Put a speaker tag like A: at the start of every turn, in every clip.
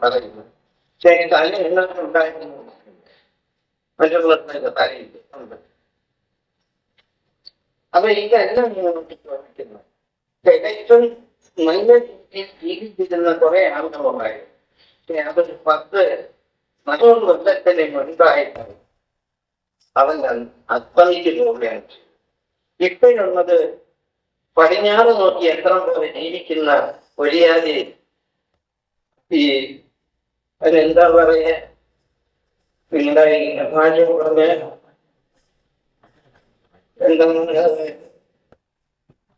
A: പറയുന്നത് പക്ഷേ തല എങ്ങനെ ഉണ്ടായിരുന്നു മറ്റുള്ളവർക്ക് തലയില്ല ഉണ്ട് അപ്പൊ ഇതെല്ലാം നിങ്ങൾക്ക് ചോദിക്കുന്നത് തികച്ചും നല്ല രീതിയിൽ ജീവിച്ചിരുന്ന കുറെ ആളുകളുണ്ടായിരുന്നു പക്ഷെ അതൊരു പത്ത് നല്ലൊരു കൊല്ലത്തിന് മുൻപായിട്ട് അവൻ അസ്തമിച്ചു പോവുകയാണ് ഇപ്പോഴുള്ളത് പടിഞ്ഞാറ് നോക്കി എത്ര പോലെ ജീവിക്കുന്ന ഒരിയാതി ഈ അതെന്താ പറയുക ഈ ഭാഷ പറഞ്ഞ എന്താണ്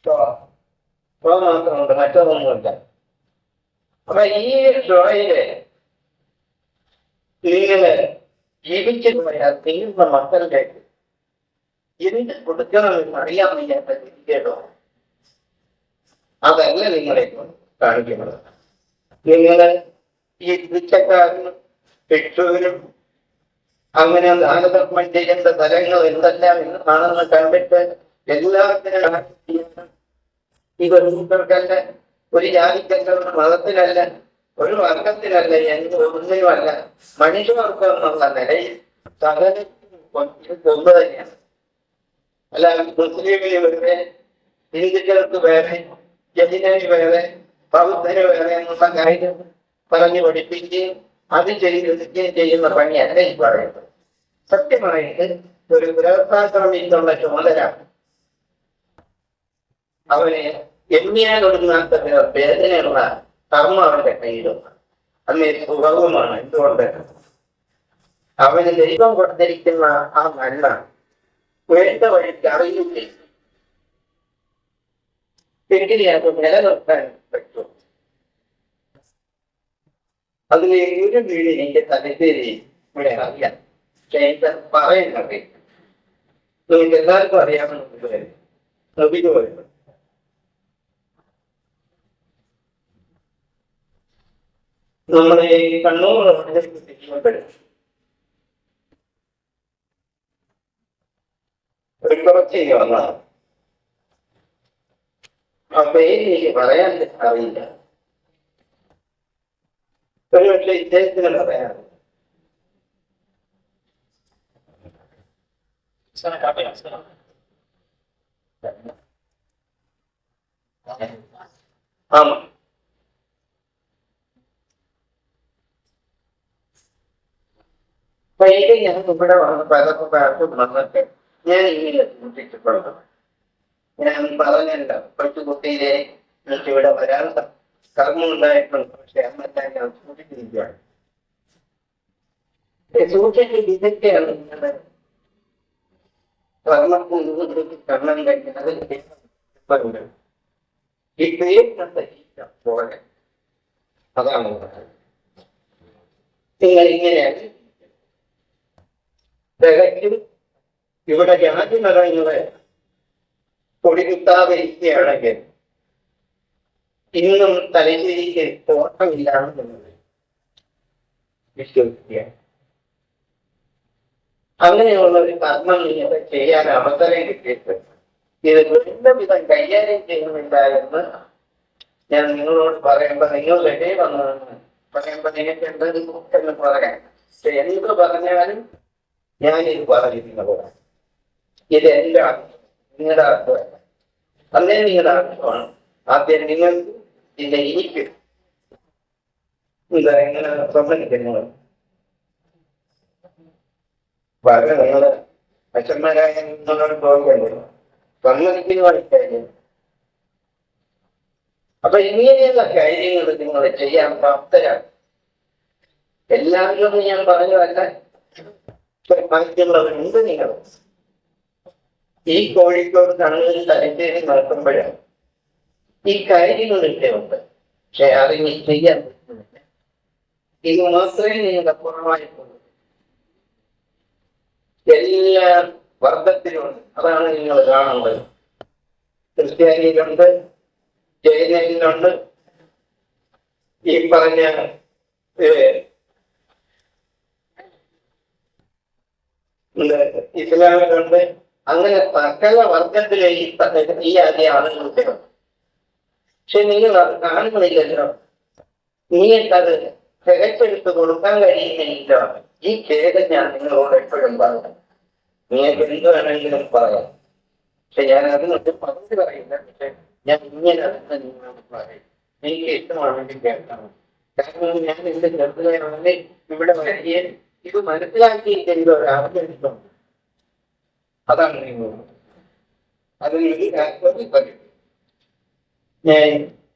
A: ഷോ മാത്രമുണ്ട് മറ്റൊന്നുമില്ല അപ്പൊ ഈ ഷോയിൽ നിങ്ങൾ ജീവിച്ചു പോയാൽ മക്കളുടെ എന്ത് കൊടുക്കണമെന്ന് അറിയാൻ വയ്യാത്ത രീതിയിലോ അതല്ല നിങ്ങളെ കാണിക്കുന്നത്. നിങ്ങൾ ഈ പിച്ചക്കാരനും ഭിക്ഷുവിനും അങ്ങനെ ദാനധർമ്മം ചെയ്യേണ്ട തലങ്ങൾ എന്തെല്ലാം ആണെന്ന് കണ്ടിട്ട് എല്ലാത്തിനും ഈ ബന്ധുക്കൾക്കല്ല ഒരു ജാതിക്കല്ല ഒരു മതത്തിനല്ല ഒരു വർഗത്തിനല്ല എന്ത് ഒന്നിനുമല്ല മനുഷ്യവർഗം എന്നുള്ള നിലയിൽ സകല കൊമ്പ് തന്നെയാണ്. അല്ല മുസ്ലിം വേറെ ഹിന്ദുക്കൾക്ക് വേറെ ജൈനന് വേറെ എന്നുള്ള കാര്യം പറഞ്ഞു പഠിപ്പിക്കുകയും അത് ചെയ്തിരിക്കുകയും ചെയ്യുന്ന പണിയല്ല ഈ പറയുന്നത്. സത്യം പറയുന്നത് ഒരു ഗൃഹസ്ഥാശ്രമിക്കുള്ള ചുമതല അവനെ എണ്ണിയാൽ ഒടുങ്ങാത്ത വേദനയുള്ള കർമ്മ അവന്റെ കയ്യിലുണ്ട്. അന്നേ സുഖവുമാണ് എന്തുകൊണ്ട്? അവന് ദൈവം കൊടുത്തിരിക്കുന്ന ആ നല്ല വേണ്ട വഴിക്ക് എങ്കിലേ അത് നിലനിർത്താൻ അതിൽ ഒരു വീട് എന്റെ തലശ്ശേരി ഇവിടെ അറിയാം. പക്ഷെ പറയുന്നത് നിങ്ങൾക്ക് എല്ലാവർക്കും അറിയാമെന്ന് നബിക്ക് പറയുന്നത് നമ്മുടെ കണ്ണൂർ കുറച്ച് വന്നതാണ്. അപ്പൊ എനിക്ക് പറയാൻ അറിയില്ല. ഒരു വീട്ടിലെ ഇദ്ദേഹത്തിന് പറയാറ് ഞാൻ ഇവിടെ വന്ന് പലർക്കും വന്നിട്ട് ഞാൻ ഇങ്ങനെ ചിന്തിച്ചിട്ടുണ്ട് ഞാൻ പറഞ്ഞല്ലോ കൊച്ചുകുട്ടിയിലെ എനിക്ക് ഇവിടെ വരാൻ കർമ്മം ഉണ്ടായിട്ടുണ്ട് പക്ഷെ അന്നെല്ലാം ഞാൻ സൂക്ഷിച്ചിരിക്കുകയാണ്. സൂക്ഷിച്ച് വിധിക്കുകയാണ് നിങ്ങളുടെ കർമ്മത്തിൽ കർണം കഴിക്കുന്നത് ഈ പേരിനത്തെ പോലെ. അതാണ് നിങ്ങൾ ഇങ്ങനെയാണ് തികച്ചും ഇവിടെ ജാതി നിറയുന്നത് കൊടി കുത്താതിരിക്കുകയാണെങ്കിൽ ഇന്നും തലശ്ശേരിക്ക് തോട്ടമില്ലാന്നുള്ളത് വിശ്വസിക്കുക. അങ്ങനെയുള്ള ഒരു കർമ്മം ഇങ്ങനെ ചെയ്യാൻ അവസരം കിട്ടിയിട്ട് ഇത് വേണ്ട വിധം കൈകാര്യം ചെയ്യുന്നില്ല എന്ന് ഞാൻ നിങ്ങളോട് പറയുമ്പോ നിങ്ങൾ വെളിയെ വന്നതെന്ന് പറയുമ്പോ നിങ്ങൾക്ക് എന്തെങ്കിലും എന്ന് പറയാം. എന്ത് പറഞ്ഞാലും ഞാൻ ഇത് പറഞ്ഞിരുന്ന പോലെ. ഇതെല്ലാം നിങ്ങളുടെ അർത്ഥമല്ല അന്നേ നിങ്ങളുടെ അർത്ഥമാണ്. ആദ്യം നിങ്ങൾ ഇതിന്റെ എനിക്ക് എന്താ എങ്ങനെ സമ്മതിക്കുന്നത് വളരെ നിങ്ങൾ അച്ഛന്മാരായ നിങ്ങളോട് അപ്പൊ ഇങ്ങനെയുള്ള കാര്യങ്ങൾ നിങ്ങൾ ചെയ്യാൻ പ്രാപ്തരാണ്. എല്ലാവരും ഞാൻ പറഞ്ഞതല്ല. ബാക്കിയുള്ളവരുണ്ട് നിങ്ങൾ. ഈ കോഴിക്കോട് കണ്ണൂർ തലശ്ശേരി നടത്തുമ്പോഴാണ്. ഈ കാര്യങ്ങളൊക്കെ ഉണ്ട് പക്ഷെ അതിന് ചെയ്യാൻ ഇത് മാത്രമേ നിങ്ങളുടെ കുറവായിട്ടുള്ളൂ എല്ലാ വർഗത്തിലുണ്ട് അതാണ് നിങ്ങൾ കാണുന്നത്. ക്രിസ്ത്യാനിയിലുണ്ട് ജൈനയിലുണ്ട്. ഈ പറഞ്ഞ ഇസ്ലാമിലുണ്ട്. അങ്ങനെ സകല വർഗത്തിലെ ഈ ഈ ആദ്യ ആളുകളുണ്ട്. പക്ഷെ നിങ്ങൾ അത് കാണുന്നില്ലല്ലോ. നിങ്ങൾക്കത് കേട്ടെടുത്ത് കൊടുക്കാൻ കഴിയുന്നില്ല ഈ ഖേദം ഞാൻ നിങ്ങളോട് എപ്പോഴും പറയാം. നിങ്ങൾക്ക് എന്ത് വേണമെങ്കിലും പറയാം. പക്ഷെ ഞാൻ അതിനൊട്ട് പറഞ്ഞു പറയില്ല പക്ഷെ ഞാൻ ഇങ്ങനെ അതെന്ന് നിങ്ങളോട് പറയും. എനിക്ക് ഇഷ്ടമാണെങ്കിൽ കേൾക്കണം കാരണം ഞാൻ എന്റെ ചെറുതാണെങ്കിൽ ഇവിടെ വരികയും ഇത് മനസ്സിലാക്കിയിട്ടെങ്കിലും ഒരാഗ്രഹിക്കുന്നുണ്ട് അതാണ് നിങ്ങൾ അത് എനിക്ക് കാര്യം പറയും. ഞാൻ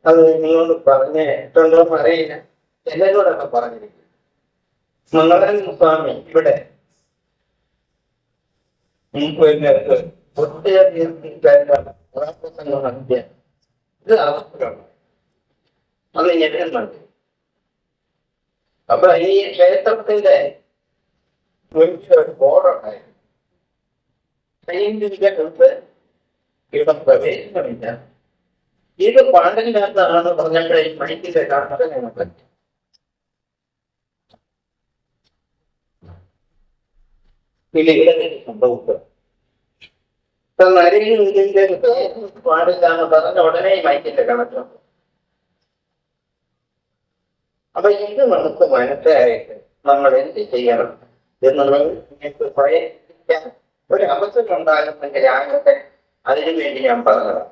A: അത് നിങ്ങളോട് പറഞ്ഞിട്ടുണ്ടോ അറിയില്ല എന്നോടൊക്കെ പറഞ്ഞിരിക്കും. മംഗളൻ സ്വാമി ഇവിടെ. ഇത് അവസ്ഥയാണ് അത് ഞെട്ടുന്നുണ്ട് അപ്പൊ ഈ ക്ഷേത്രത്തിന്റെ ഒരു ബോർഡുണ്ടായിരുന്നു സൈനികർക്ക് ഇവിടെ പ്രവേശനമില്ല. ഇത് പാടില്ലാത്തതാണ് പറഞ്ഞപ്പോഴേ മൈക്കിന്റെ പിന്നീട് സംഭവിക്കുക പാടില്ല എന്ന് പറഞ്ഞ ഉടനെ മൈക്കിന്റെ കണക്ക് അപ്പൊ ഇത് നമുക്ക് മനസ്സിലായിട്ട് നമ്മൾ എന്ത് ചെയ്യണം എന്നുള്ളത് പ്രയത്നിക്കാൻ ഒരു അവസരം ഉണ്ടാകുന്നെങ്കിൽ അതിനു വേണ്ടി ഞാൻ പറഞ്ഞതാണ്.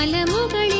B: മലമുകളിൽ